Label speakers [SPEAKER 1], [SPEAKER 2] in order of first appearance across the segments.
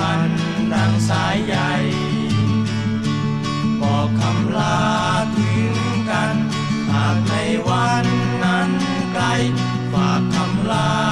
[SPEAKER 1] พันดังสายใหญ่ บอกคำลาถึงกัน หากในวันนั้นไกลฝากคำลา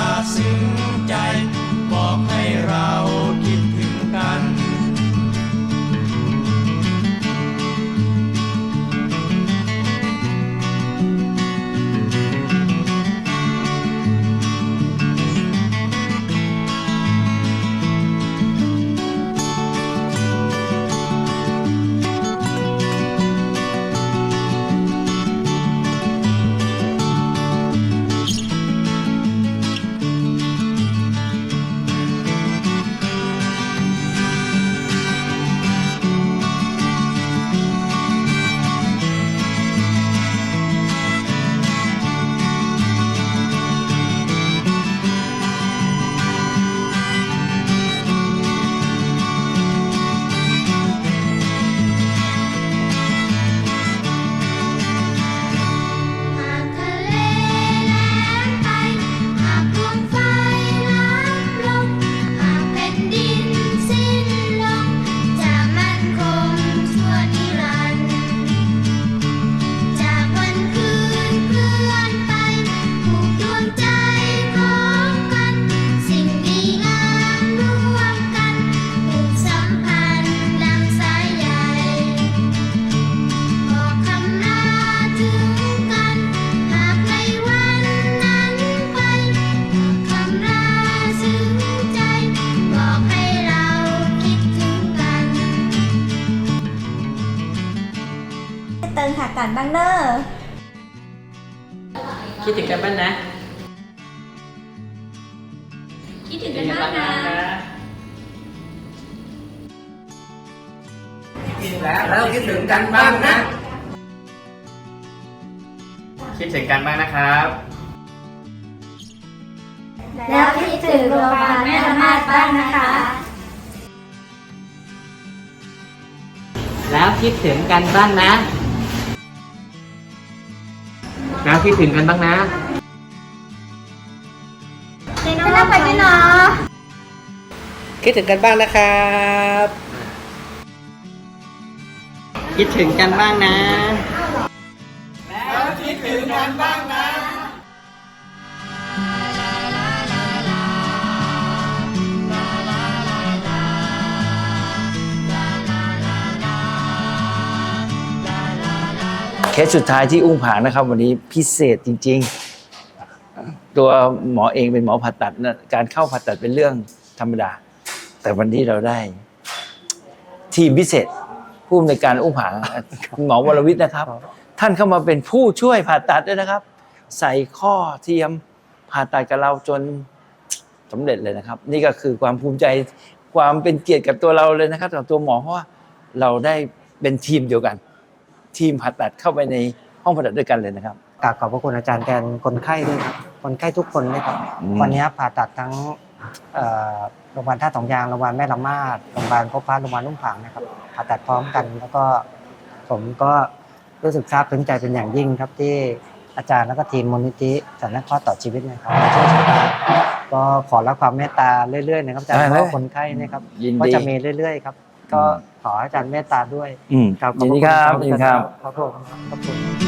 [SPEAKER 1] ากัน
[SPEAKER 2] บ้างเนอะ
[SPEAKER 3] คิดถึงกันบ้างนะ
[SPEAKER 2] คิดถึงกันบ้างนะ
[SPEAKER 4] แล้วคิดถึงกันบ้างนะ
[SPEAKER 3] คิดถึงกันบ้างนะครับ
[SPEAKER 2] แล้วคิดถึงโรงพยาบาลแม่ละมาดบ้างนะคะ
[SPEAKER 3] แล้วคิดถึงกันบ้างนะ แล้วคิดถึงกันบ้างนะ
[SPEAKER 2] ไม่ต้องไปไม่เนาะ
[SPEAKER 4] คิดถึงกันบ้างนะครับ
[SPEAKER 3] คิดถึงกันบ้างนะ
[SPEAKER 5] เค สสุดท้ายที่อุ้งผางนะครับ วันนี้พิเศษจริง ๆ ตัวหมอเองเป็นหมอผ่าตัดนะการเข้าผ่าตัดเป็นเรื่องธรรมดา แต่วันนี้เราได้ ทีมพิเศษผู้อำนวยการอุ้งผางคุณหมอวรวิทย์นะครับ ท่านเข้ามาเป็นผู้ช่วยผ่าตัดด้วยนะครับ ใส่ข้อเทียมผ่าตัดกับเราจนสำเร็จเลยนะครับ นี่ก็คือความภูมิใจความเป็นเกียรติกับตัวเราเลยนะครับกับตัวหมอเพราะว่าเราได้เป็นทีมเดียวกัน ทีมผ่าตัดเข้าไปในห้องผ่าตัดด้วยกันเลยนะครับ
[SPEAKER 6] กราบขอบพระคุณอาจารย์แทนคนไข้ด้วยครับ คนไข้ทุกคนเลยครับ
[SPEAKER 5] อืม
[SPEAKER 6] วันนี้ผ่าตัดทั้งเอ่อโรงพยาบาลท่าสองยาง โรงพยาบาลแม่ละมาด โรงพยาบาลพบพระโรงพยาบาลลุ่มผางนะครับ ผ่าตัดพร้อมกัน แล้วก็ผมก็รู้สึกซาบซึ้งใจเป็นอย่างยิ่งครับที่อาจารย์แล้วก็ทีมมูลนิธิสันนิเคราะห์ต่อชีวิตนะครับมาช่วยชาวบ้านก็ขอรับความเมตตาเรื่อยๆนะครับอาจารย์
[SPEAKER 5] ได้
[SPEAKER 6] เพ
[SPEAKER 5] เลย
[SPEAKER 6] ราะคนไข้นะครับ
[SPEAKER 5] ยิน
[SPEAKER 6] ก็
[SPEAKER 5] ดี
[SPEAKER 6] จะมีเรื่อยๆครับ ก็ขอให้อาจารย์เมตตาด้วย
[SPEAKER 5] อืม
[SPEAKER 6] ครับข
[SPEAKER 5] ยิ
[SPEAKER 6] อนบ
[SPEAKER 5] ดี
[SPEAKER 6] พะ
[SPEAKER 5] ครับ
[SPEAKER 6] ณ
[SPEAKER 5] ยินดีครับ
[SPEAKER 6] ขอบคุณครับ